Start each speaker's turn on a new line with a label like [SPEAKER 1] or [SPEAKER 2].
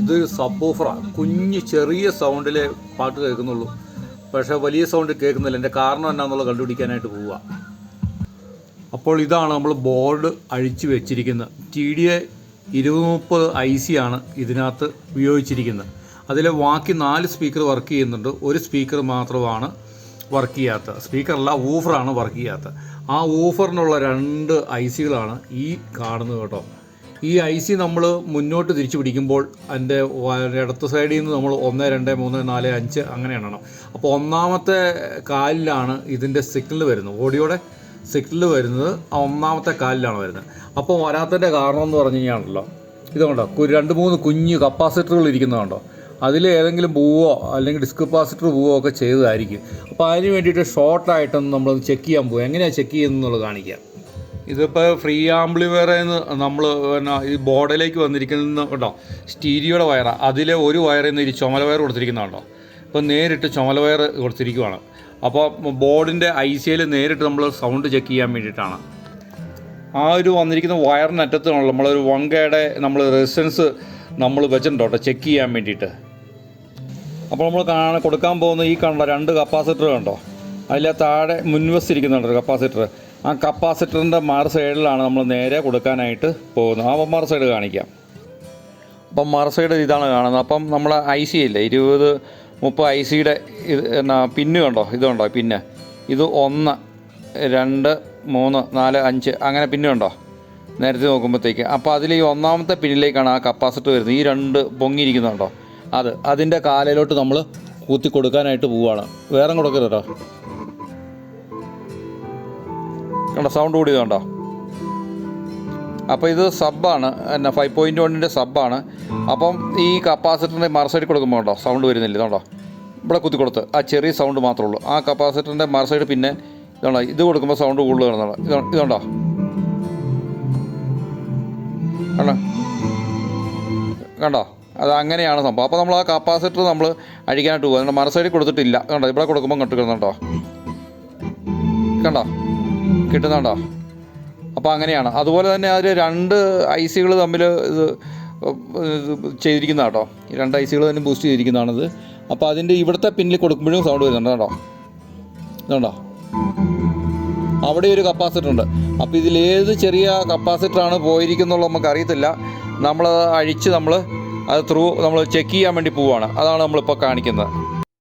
[SPEAKER 1] ഇതൊരു ഓഫറാണ് കുഞ്ഞ് ചെറിയ സൗണ്ടിലെ പാട്ട് കേൾക്കുന്നുള്ളൂ. പക്ഷേ വലിയ സൗണ്ട് കേൾക്കുന്നില്ല. എന്റെ കാരണം എന്നാന്നുള്ളത് കണ്ടുപിടിക്കാനായിട്ട് പോവുക അപ്പോൾ ഇതാണ് നമ്മൾ ബോർഡ് അഴിച്ചു വെച്ചിരിക്കുന്നത്. ടി ഡി എ ഇരുപത് മുപ്പത് ഐ സി ആണ് ഇതിനകത്ത് ഉപയോഗിച്ചിരിക്കുന്നത്. അതിലെ ബാക്കി നാല് സ്പീക്കർ വർക്ക് ചെയ്യുന്നുണ്ട്. ഒരു സ്പീക്കർ മാത്രമാണ് വർക്ക് ചെയ്യാത്തത് സ്പീക്കറല്ല ഊഫറാണ് വർക്ക് ചെയ്യാത്തത് ആ ഊഫറിനുള്ള രണ്ട് ഐ സികളാണ് ഈ കാണുന്നത് കേട്ടോ. ഈ ഐ സി നമ്മൾ മുന്നോട്ട് തിരിച്ചു പിടിക്കുമ്പോൾ അതിന്റെ ഇടത്ത് സൈഡിൽ നിന്ന് നമ്മൾ ഒന്ന് രണ്ട് മൂന്ന് നാല് അഞ്ച് അങ്ങനെയാണ് അപ്പോൾ ഒന്നാമത്തെ കാലിലാണ് ഇതിന്റെ സിഗ്നൽ വരുന്നത്. ഓഡിയോയുടെ സിഗ്നൽ വരുന്നത് ആ ഒന്നാമത്തെ കാലിലാണ് വരുന്നത്. അപ്പോൾ വരാത്തതിന്റെ കാരണം എന്ന് പറഞ്ഞു കഴിഞ്ഞാണല്ലോ. ഇതുകൊണ്ടോ രണ്ട് മൂന്ന് കുഞ്ഞ് കപ്പാസിറ്ററുകൾ ഇരിക്കുന്നതുണ്ടോ അതിൽ ഏതെങ്കിലും പോവോ അല്ലെങ്കിൽ ഡിസ്ക് കപ്പാസിറ്റർ പോവോ ഒക്കെ ചെയ്തതായിരിക്കും. അപ്പോൾ അതിന് വേണ്ടിയിട്ട് ഷോർട്ടായിട്ടൊന്ന് നമ്മളൊന്ന് ചെക്ക് ചെയ്യാൻ പോകും എങ്ങനെയാണ് ചെക്ക് ചെയ്യുന്നത് എന്നുള്ളത് കാണിക്കാം. ഇതിപ്പോൾ ഫ്രീ ആംപ്ലിവയറിന്ന് നമ്മൾ പിന്നെ ഈ ബോർഡിലേക്ക് വന്നിരിക്കുന്ന കേട്ടോ സ്റ്റീരിയോയുടെ വയറാണ് അതിലെ ഒരു വയറിൽ നിന്ന് ഈ ചുമല വയർ കൊടുത്തിരിക്കുന്നതാണോ ഇപ്പം നേരിട്ട് ചുമല വയർ കൊടുത്തിരിക്കുവാണ്. അപ്പോൾ ബോർഡിന്റെ ഐ സിയിൽ നേരിട്ട് നമ്മൾ സൗണ്ട് ചെക്ക് ചെയ്യാൻ വേണ്ടിയിട്ടാണ്. ആ ഒരു വന്നിരിക്കുന്ന വയറിനറ്റത്താണല്ലോ നമ്മളൊരു വങ്കയുടെ നമ്മൾ റെസിസ്റ്റൻസ് നമ്മൾ വെച്ചിട്ടുണ്ടോ കേട്ടോ ചെക്ക് ചെയ്യാൻ വേണ്ടിയിട്ട്. അപ്പോൾ നമ്മൾ കാണാൻ കൊടുക്കാൻ പോകുന്ന ഈ കണ്ട രണ്ട് കപ്പാസിറ്റർ കണ്ടോ? അതിലെ താഴെ മുൻവശിരിക്കുന്നുണ്ട് കപ്പാസിറ്റർ. ആ കപ്പാസിറ്ററിന്റെ മാർ സൈഡിലാണ് നമ്മൾ നേരെ കൊടുക്കാനായിട്ട് പോകുന്നത്. ആ മാർ സൈഡ് കാണിക്കാം. അപ്പം മറു സൈഡ് ഇതാണ് കാണുന്നത്. അപ്പം നമ്മൾ ഐ സി ഇല്ലേ? ഇരുപത് മുപ്പത് ഐ സിയുടെ ഇത് എന്നാ പിന്ന് കണ്ടോ? ഇതുണ്ടോ? പിന്നെ. ഇത് ഒന്ന് രണ്ട് മൂന്ന് നാല് അഞ്ച് അങ്ങനെ പിന്ന് ഉണ്ടോ നേരത്തെ നോക്കുമ്പോഴത്തേക്ക്. അപ്പോൾ അതിൽ ഈ ഒന്നാമത്തെ പിന്നിലേക്കാണ് ആ കപ്പാസിറ്റർ വരുന്നത്. ഈ രണ്ട് പൊങ്ങിയിരിക്കുന്നുണ്ടോ? അത്. അതിന്റെ കാലയിലോട്ട് നമ്മൾ കൂത്തി കൊടുക്കാനായിട്ട് പോവുകയാണ്. വേറെ കൊടുക്കരുത് കണ്ടോ സൗണ്ട് കൂടി കണ്ടോ? അപ്പോൾ ഇത് സബ്ബാണ് എന്നാ ഫൈവ് പോയിന്റ് വണ്ണിന്റെ സബ്ബാണ് അപ്പം ഈ കപ്പാസിറ്ററിന്റെ മറുസൈഡ് കൊടുക്കുമ്പോൾ ഉണ്ടോ സൗണ്ട് വരുന്നില്ല ഇതുണ്ടോ? ഇവിടെ കുത്തി കൊടുത്ത് ആ ചെറിയ സൗണ്ട് മാത്രമേ ഉള്ളൂ. ആ കപ്പാസിറ്ററിന്റെ മറുസൈഡ് പിന്നെ ഇതുണ്ടോ ഇത് കൊടുക്കുമ്പോൾ സൗണ്ട് കൂടുതൽ വരുന്നതാണ് ഇത് ഇതുണ്ടോ? കണ്ടോ? കണ്ടോ? അത് അങ്ങനെയാണ് സംഭവം. അപ്പോൾ നമ്മൾ ആ കപ്പാസിറ്റർ നമ്മൾ അഴിക്കാനായിട്ട് മറു സൈഡിൽ കൊടുത്തിട്ടില്ല. കണ്ടോ? ഇവിടെ കൊടുക്കുമ്പോൾ കണ്ടു കണ്ടോ കണ്ടോ? കിട്ടുന്നുണ്ടോ അപ്പോൾ അങ്ങനെയാണ്. അതുപോലെ തന്നെ അതിൽ രണ്ട് ഐ സികൾ തമ്മിൽ ഇത് ചെയ്തിരിക്കുന്ന കേട്ടോ രണ്ട് ഐ സികൾ തന്നെ ബൂസ്റ്റ് ചെയ്തിരിക്കുന്നതാണിത്. അപ്പോൾ അതിന്റെ ഇവിടുത്തെ പിന്നിൽ കൊടുക്കുമ്പോഴും സൗണ്ട് വരുന്നുണ്ട് കേട്ടോ. ഇതുണ്ടോ? അവിടെ ഒരു കപ്പാസിറ്റർ ഉണ്ട്. അപ്പോൾ ഇതിലേത് ചെറിയ കപ്പാസിറ്ററാണ് പോയിരിക്കുന്നുള്ളത് നമുക്ക് അറിയത്തില്ല. നമ്മൾ അഴിച്ച് നമ്മൾ അത് ത്രൂ നമ്മൾ ചെക്ക് ചെയ്യാൻ വേണ്ടി പോവുകയാണ് അതാണ് നമ്മളിപ്പോൾ കാണിക്കുന്നത്.